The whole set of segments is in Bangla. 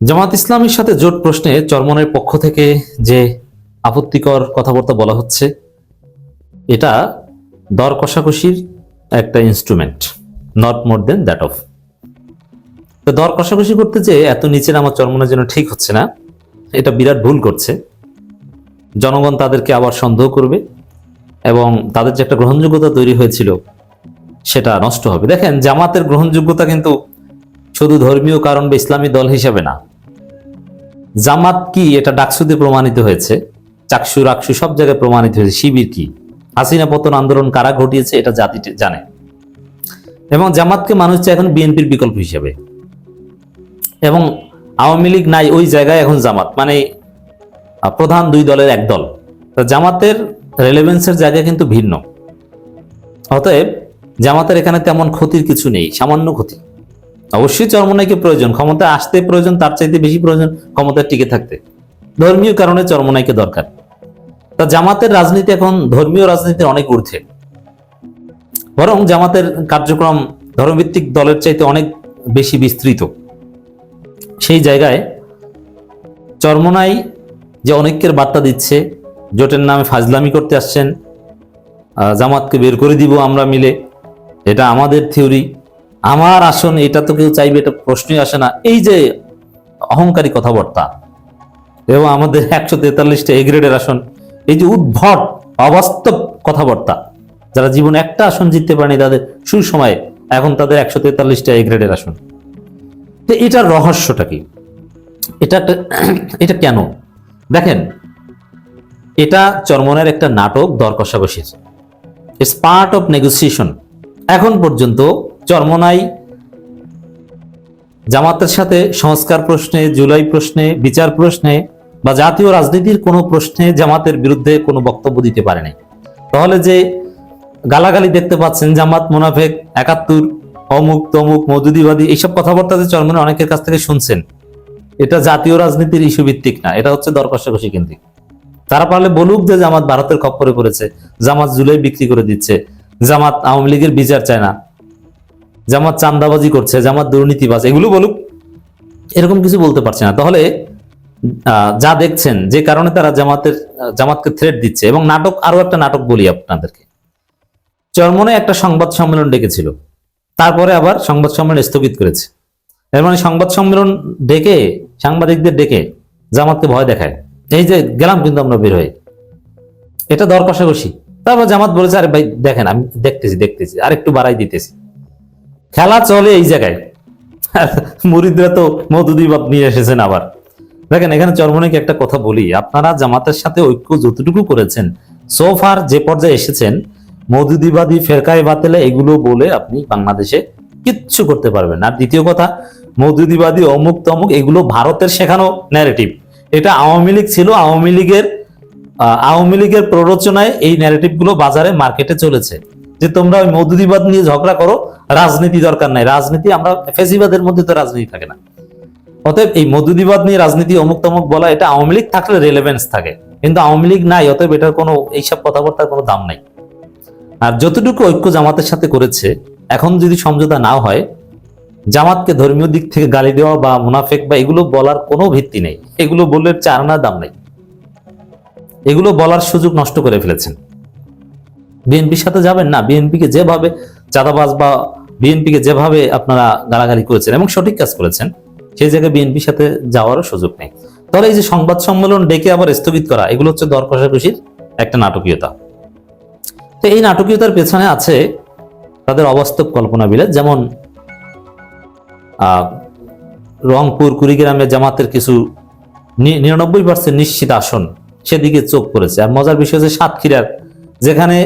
জামাত ইসলামের সাথে জোট প্রশ্নে চরমনের পক্ষ থেকে যে আপত্তিকর কথাবার্তা বলা হচ্ছে, এটা দর কষাকষির একটা instrument not more than that of তো দর কষাকষি করতে যে এত নিচে আমার চরমনের জন্য ঠিক হচ্ছে না, এটা বিরাট ভুল করছে। জনগণ তাদেরকে আবার সন্দেহ করবে এবং তাদের যে একটা গ্রহণযোগ্যতা তৈরি হয়েছিল, সেটা নষ্ট হবে। দেখেন, জামাতের গ্রহণযোগ্যতা কিন্তু শুধু ধর্মীয় কারণ বা ইসলামী দল হিসেবে না জামাত কি এটা ডাকসুতে প্রমাণিত হয়েছে? চাকসু, রাকসু সব জায়গায় প্রমাণিত হয়েছে। শিবির কি? হাসিনা পতন আন্দোলন কারা ঘটিয়েছে এটা জাতি জানে। এবং জামাতকে মানুষ চায় এখন বিএনপির বিকল্প হিসেবে। এবং আওয়ামী লীগ নাই ওই জায়গায় এখন জামাত। মানে প্রধান দুই দলের এক দল। তো জামাতের রেলেভেন্সের জায়গা কিন্তু ভিন্ন। অতএব জামাতের এখানে তেমন ক্ষতির কিছু নেই, সামান্য ক্ষতি। অবশ্যই চরমনাইকে প্রয়োজন, ক্ষমতা আসতে প্রয়োজন, তার চাইতে বেশি প্রয়োজন ক্ষমতা টিকে থাকতে। ধর্মীয় কারণে চরমনাইকে দরকার। তা জামাতের রাজনীতি এখন ধর্মীয় রাজনীতির অনেক ঊর্ধ্বে। বরং জামাতের কার্যক্রম ধর্মভিত্তিক দলের চাইতে অনেক বেশি বিস্তৃত। সেই জায়গায় চরমনাই যে অনেকের বার্তা দিচ্ছে, জোটের নামে ফাজলামি করতে আসছেন জামাতকে বের করে দিব আমরা মিলে, এটা আমাদের থিওরি। আমার আসন, এটা তো কেউ চাইবে, এটা প্রশ্নই আসে না। এই যে অহংকারী কথাবার্তা এবং আমাদের একশো তেতাল্লিশটা এ গ্রেডের আসন, এই যে উদ্ভট, অবাস্তব কথাবার্তা, যারা জীবনে একটা আসন জিততে পারেনি তাদের সুসময়ে, এখন তাদের একশো তেতাল্লিশটা এ গ্রেডের আসন। তো এটার রহস্যটা কি? এটা একটা, এটা কেন? দেখেন, এটা চরমনের একটা নাটক দর কষাকষির ইটস পার্ট অফ নেগোসিয়েশন এখন পর্যন্ত চরমনাই জামাতের সাথে সংস্কার প্রশ্নে, জুলাই প্রশ্নে, বিচার প্রশ্নে বা জাতীয় রাজনীতির কোনো প্রশ্নে জামাতের বিরুদ্ধে কোনো বক্তব্য দিতে পারেনি তাহলে যে গালাগালি দেখতে পাচ্ছেন জামাত, মোনাফেক, একাত্তর, অমুক, তমুক, মজুদিবাদী, এইসব কথাবার্তা যে চরমনে অনেকের কাছ থেকে শুনছেন। এটা জাতীয় রাজনীতির ইস্যু ভিত্তিক না, এটা হচ্ছে দর কষাকষি কেন্দ্রিক। তারা পারলে বলুক যে জামাত ভারতের খপ্পরে পড়েছে, জামাত জুলাই বিক্রি করে দিচ্ছে, জামাত আওয়ামী লীগের বিচার চায় না। জামাত চান্দাবাজি করছে, জামাত দুর্নীতিবাজ, এগুলো বলুক, এরকম কিছু বলতে পারছে না। তাহলে যা দেখছেন, যে কারণে তারা জামাতের জামাতকে থ্রেট দিচ্ছে, এবং নাটক, আরও একটা নাটক বলি আপনাদেরকে। চরমনে একটা সংবাদ সম্মেলন ডেকেছিল, তারপরে আবার সংবাদ সম্মেলন স্থগিত করেছে। এর মানে সংবাদ সম্মেলন ডেকে, সাংবাদিকদের ডেকে, জামাতকে ভয় দেখায়। এই যে গেলাম কিন্তু আমরা বের হয়ে। এটা দর কষাকষি। তারপর জামাত বলেছে, আরে ভাই, দেখেন, আমি দেখতেছি দেখতেছি আর একটু বাড়াই দিতেছি। খেলা চলে এই জায়গায়। মুরিদরা তো মধুদিবাদ নিয়ে এসেছেন আবার। দেখেন, এখানে চরমনিকে একটা কথা বলি, আপনারা জামাতের সাথে ঐক্য যতটুকু করেছেন সোফার যে পর্যায়ে এসেছেন মধুদিবাদী ফেরকায় বাতেলে এগুলো বলে আপনি বাংলাদেশে কিচ্ছু করতে পারবেন আর দ্বিতীয় কথা মধুদিবাদী অমুক তমুক এগুলো ভারতের শেখানো ন্যারেটিভ এটা আওয়ামী লীগ ছিল, আওয়ামী লীগের আওয়ামী লীগের প্ররোচনায় এই ন্যারেটিভগুলো বাজারে মার্কেটে চলেছে। যে তোমরা ওই মধুদিবাদ নিয়ে ঝগড়া করো, রাজনীতি দরকার নাই। রাজনীতি আমরা ফেসিবাদের মধ্যে তো রাজনীতি থাকে না। অতএব এই মধুদিবাদ নিয়ে রাজনীতি অমুক তমুক বলা, এটা আওয়ামী লীগ থাকলে রেলেভেন্স থাকে। কিন্তু আওয়ামী লীগ নাই, অতএব এটার কোনো, এইসব কথাবার্তার কোনো দাম নাই। আর যতটুকু ঐক্য জামাতের সাথে করেছে, এখন যদি সমঝোতা না হয়, জামাতকে ধর্মীয় দিক থেকে গালি দেওয়া বা মুনাফেক বা এগুলো বলার কোনো ভিত্তি নেই। এগুলো বললে চার আনার দাম নেই। এগুলো বলার সুযোগ নষ্ট করে ফেলেছেন। বিএনপির সাথে যাবেন না, বিএনপিকে যেভাবে চাঁদাবাজ বা বিএনপিকে যেভাবে আপনারা গালাগালি করেছেন এবং সঠিক কাজ করেছেন, সেই জায়গায় বিএনপির সাথে যাওয়ারও সুযোগ নেই। তাহলে এই যে সংবাদ সম্মেলন ডেকে আবার স্থগিত করা, এগুলো হচ্ছে দর কষাকষির একটা নাটকীয়তা। তো এই নাটকীয়তার পেছনে আছে তাদের অবাস্তব কল্পনা বিলে যেমন রংপুর কুড়িগ্রামে জামাতের কিছু নিরানব্বই পার্সেন্ট নিশ্চিত আসন সেদিকে চোখ করেছে আর মজার বিষয় হচ্ছে সাতক্ষীরার, যেখানে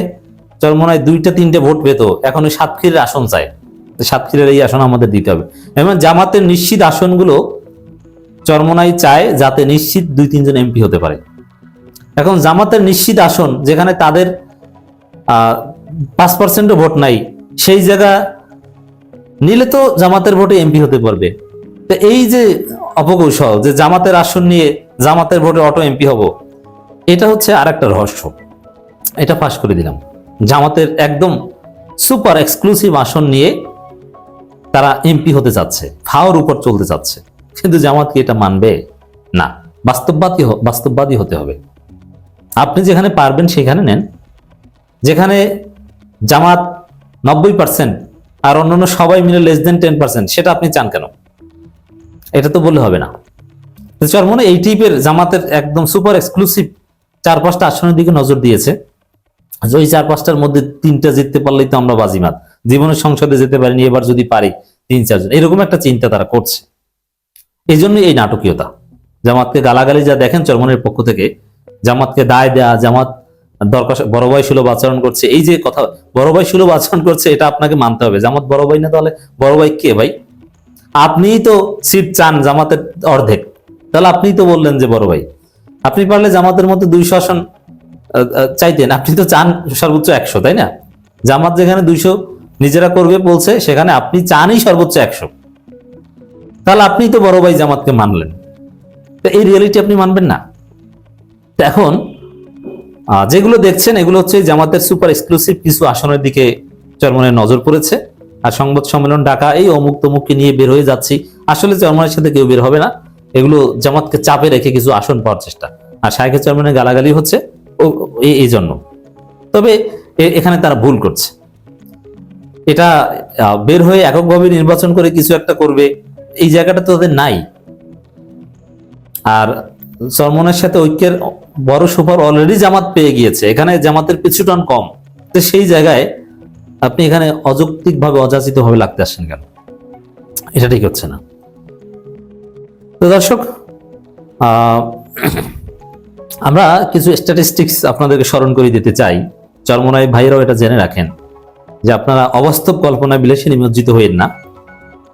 চরমনায় দুইটা, তিনটে ভোট পেত। এখন ওই সাতক্ষীরের আসন চায়। সাতক্ষীরের এই আসন আমাদের দিতে হবে। এবং জামাতের নিশ্চিত আসনগুলো চরমনাই চায় যাতে নিশ্চিত দুই, তিনজন এমপি হতে পারে। এখন জামাতের নিশ্চিত আসন যেখানে তাদের পাঁচ পার্সেন্টও ভোট নাই, সেই জায়গা নিলে তো জামাতের ভোটে এমপি হতে পারবে। তো এই যে অপকৌশল, যে জামাতের আসন নিয়ে জামাতের ভোটে অটো এমপি হব, এটা হচ্ছে আর একটা রহস্য। এটা ফাঁস করে দিলাম। জামাতের একদম সুপার এক্সক্লুসিভ আসন নিয়ে তারা এমপি হতে চাচ্ছে ফাওয়ার উপর চলতে চাচ্ছে কিন্তু জামাত কি এটা মানবে? না, বাস্তববাদী বাস্তববাদী হতে হবে। আপনি যেখানে পারবেন সেখানে নেন। যেখানে জামাত নব্বই পার্সেন্ট আর অন্যান্য সবাই মিলে লেস দেন টেন পার্সেন্ট সেটা আপনি চান কেন? এটা তো বললে হবে না। চরমনে এই টাইপের জামাতের একদম সুপার এক্সক্লুসিভ চার পাঁচটা আসনের দিকে নজর দিয়েছে। ওই চার পাঁচটার মধ্যে তিনটা জিততে পারলেই তো আমরা বাজিমাত। জীবনের সংসদে যেতে পারিনি, এবার যদি পারি তিন চারজন। এরকম একটা চিন্তা তারা করছে। এই জন্য এই নাটকীয়তা। জামাতকে গালাগালি যা দেখেন চরমনের পক্ষ থেকে, জামাতকে দায় দেয়া, জামাত দরকার বড় ভাই সুলভ আচরণ করছে, এই যে কথা, বড় ভাই সুলভ আচরণ করছে, এটা আপনাকে মানতে হবে। জামাত বড় ভাই না তাহলে বড় ভাই কে ভাই? আপনিই তো সিট চান জামাতের অর্ধেক। তাহলে আপনিই তো বললেন যে বড় ভাই। আপনি পারলে জামাতের মধ্যে দুইশো আসন চাইতেন। আপনি তো চান সর্বোচ্চ একশো, তাই না? জামাত যেখানে দুইশো নিজেরা করবে বলছে, সেখানে আপনি চানই সর্বোচ্চ একশো। তাহলে আপনি তো বড় ভাই জামাতকে মানলেন। তো এই রিয়েলিটি আপনি মানবেন না। এখন যেগুলো দেখছেন, এগুলো হচ্ছে জামাতের সুপার এক্সক্লুসিভ কিছু আসনের দিকে চরমনের নজর পড়েছে। আর সংবাদ সম্মেলন ডাকা এই অমুক তমুককে নিয়ে বের হয়ে যাচ্ছি। আসলে চরমনের সাথে কেউ বের হবে না। এগুলো জামাতকে চাপে রেখে কিছু আসন পাওয়ার চেষ্টা। আর শাহেখের চরমনের গালাগালি হচ্ছে। এই- জন্য। তবে এখানে তারা ভুল করছে। এটা বের হয়ে এককভাবে নির্বাচন করে কিছু একটা করবে, এই জায়গাটা তো তাদের নাই। আর চরমনের সাথে ঐক্যের বড় সুপার অলরেডি জামাত পেয়ে গিয়েছে। এখানে জামাতের পিছুটান কম। তো সেই জায়গায় আপনি এখানে অযৌক্তিক ভাবে অযাচিত ভাবে লাগতে আসছেন কেন? এটা ঠিক হচ্ছে না। তো দর্শক আমরা কিছু স্ট্যাটিস্টিক্স আপনাদেরকে স্মরণ করে দিতে চাই। চরমনায় ভাইরাও এটা জেনে রাখেন যে আপনারা অবাস্তব কল্পনা বিলাসে নিমজ্জিত হইেন না।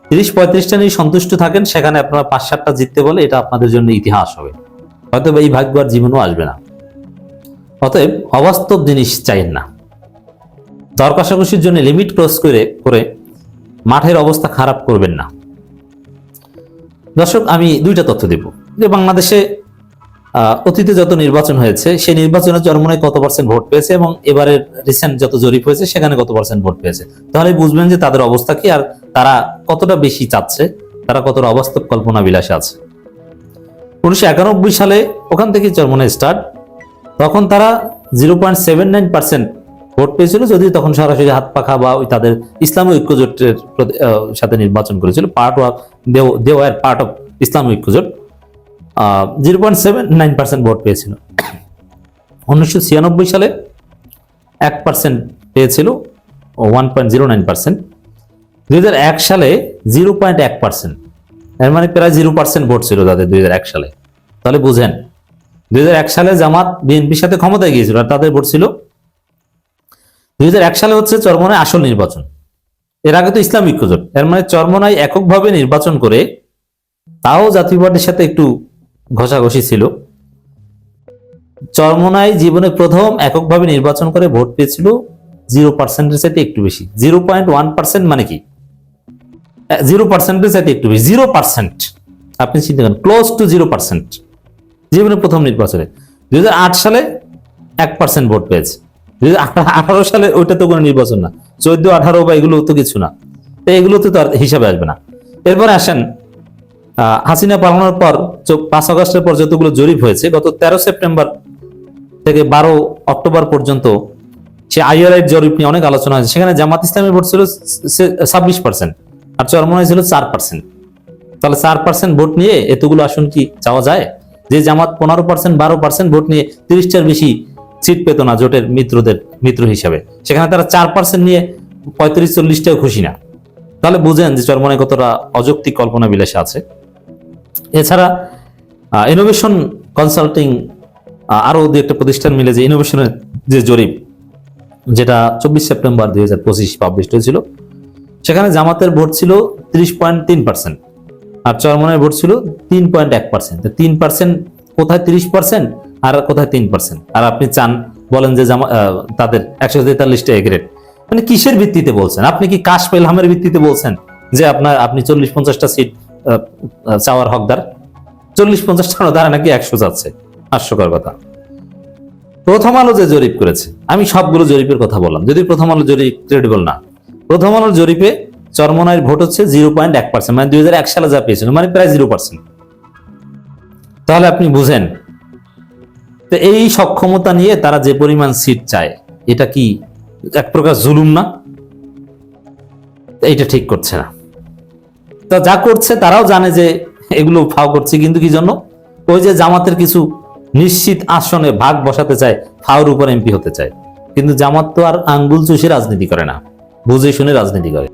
তিরিশ পঁয়ত্রিশটা নিয়ে সন্তুষ্ট থাকেন, সেখানে আপনারা পাঁচ সাতটা জিততে বলে এটা আপনাদের জন্য ইতিহাস হবে। হয়তো এই ভাগ্য আর জীবনও আসবে না। অতএব অবাস্তব জিনিস চাইেন না। দর কষাকষির জন্য লিমিট ক্রস করে করে মাঠের অবস্থা খারাপ করবেন না। দর্শক, আমি দুইটা তথ্য দেব। যে বাংলাদেশে অতীতে যত নির্বাচন হয়েছে, সেই নির্বাচনে চরমনায় কত পার্সেন্ট ভোট পেয়েছে এবং এবারের রিসেন্ট যত জরিপ হয়েছে, সেখানে কত পার্সেন্ট ভোট পেয়েছে? তাহলে বুঝবেন যে তাদের অবস্থা কি আর তারা কতটা বেশি চাচ্ছে, তারা কতটা অবাস্তব কল্পনা বিলাসে আছে। উনিশশো একানব্বই সালে ওখান থেকে চরমনায় স্টার্ট তখন তারা zero point seven nine percent vote পেয়েছিল, যদি তখন সরাসরি হাত পাখা বা ওই তাদের ইসলামী ঐক্যজোটের সাথে নির্বাচন করেছিল, part of the war part of Islami Oikyajote. Zero point seven nine percent vote পেয়েছিল। উনিশশো ছিয়ানব্বই সালে এক পার্সেন্ট পেয়েছিল one point zero nine percent দুই এক সালে জিরো পয়েন্ট এক পার্সেন্ট এর মানে প্রায় জিরো পার্সেন্ট ভোট ছিল তাদের দুই এক সালে। তাহলে বুঝেন, দুই এক সালে জামাত, বিএনপির সাথে ক্ষমতায় গিয়েছিল আর তাদের ভোট ছিল। দুই এক সালে হচ্ছে চরমনায় আসল নির্বাচন। এর আগে তো ইসলামিক ঐক্যজোট। এর মানে চরমনায় এককভাবে নির্বাচন করে তাও জাতীয় পার্টির সাথে একটু ঘষাঘষি ছিল। চরমনায় জীবনে প্রথম এককভাবে নির্বাচন করে ভোট পেয়েছিল জিরো পার্সেন্টের সাথে একটু বেশি। জিরো পয়েন্ট ওয়ান পার্সেন্ট মানে কি? জিরো পার্সেন্টের সাথে একটু বেশি। Zero percent. আপনি চিন্তা করেন ক্লোজ টু জিরো পার্সেন্ট। জীবনে প্রথম নির্বাচনে। দুই হাজার আট সালে এক পার্সেন্ট ভোট পেয়েছে। দুই আঠারো সালে ওইটা তো কোনো নির্বাচন না। চোদ্দ, আঠারো বা এগুলো তো কিছু না। তো এগুলোতে তো আর হিসাবে আসবে না। এরপরে আসেন হাসিনা পালানোর পর পাঁচ আগস্টের পর যতগুলো জরিপ হয়েছে, গত তেরো সেপ্টেম্বর থেকে বারো অক্টোবর পর্যন্ত সে আইআরআই জরিপ নিয়ে অনেক আলোচনা হয়েছে। সেখানে জামাত ইসলামের ভোট ছিল ছাব্বিশ পার্সেন্ট আর চরমনায় ছিল চার পার্সেন্ট তাহলে চার পার্সেন্ট ভোট নিয়ে এতগুলো আসন কি চাওয়া যায়? যে জামাত পনেরো পার্সেন্ট বারো পার্সেন্ট ভোট নিয়ে তিরিশটার বেশি সিট পেত না জোটের মিত্রদের, মিত্র হিসাবে। সেখানে তারা চার পার্সেন্ট নিয়ে পঁয়ত্রিশ, চল্লিশটাও খুশি না। তাহলে বুঝেন যে চরমনায় কতটা অযৌক্তিক কল্পনা বিলাসে আছে। এছাড়া ইনোভেশন কনসাল্টিং আরও দু একটা প্রতিষ্ঠান মিলে যে ইনোভেশনের যে জরিপ, যেটা চব্বিশ সেপ্টেম্বর দুই হাজার পঁচিশ পাবলিশ হয়েছিল, সেখানে জামাতের ভোট ছিল ত্রিশ পয়েন্ট তিন পার্সেন্ট আর চরমনের ভোট ছিল তিন পয়েন্ট এক পার্সেন্ট তিন পার্সেন্ট কোথায় তিরিশ পার্সেন্ট আর কোথায় তিন পার্সেন্ট আর আপনি চান, বলেন যে জামা তাদের একশো তেতাল্লিশটা এগ্রেড মানে কিসের ভিত্তিতে বলছেন? আপনি কি কাশ পেলহামের ভিত্তিতে বলছেন যে আপনার, আপনি চল্লিশ পঞ্চাশটা সিট চাওয়ার হকদার। চল্লিশ পঞ্চাশটা ধারা নাকি একশো যাচ্ছে। হাস্যকর কথা। প্রথম আলো যে জরিপ করেছে, আমি সবগুলো জরিপের কথা বললাম। যদি প্রথম আলো জরিপ ক্রেডিবল না। প্রথম আলোর জরিপে চরমনায়ের ভোট হচ্ছে জিরো পয়েন্ট এক পার্সেন্ট মানে দুই এক সালে যা পেয়েছিল মানে প্রায় জিরো পার্সেন্ট। তাহলে আপনি বুঝেন, তো এই সক্ষমতা নিয়ে তারা যে পরিমাণ সিট চায়, এটা কি এক প্রকার জুলুম না? তো এইটা ঠিক করছে না। তা যা করছে তারাও জানে যে এগুলো ফাও করছে। কিন্তু কি জন্য? ওই যে জামাতের কিছু নিশ্চিত আসনে ভাগ বসাতে চায়, ফাওর উপর এমপি হতে চায়। কিন্তু জামাত তো আর আঙ্গুল চুষে রাজনীতি করে না, বুঝে শুনে রাজনীতি করে।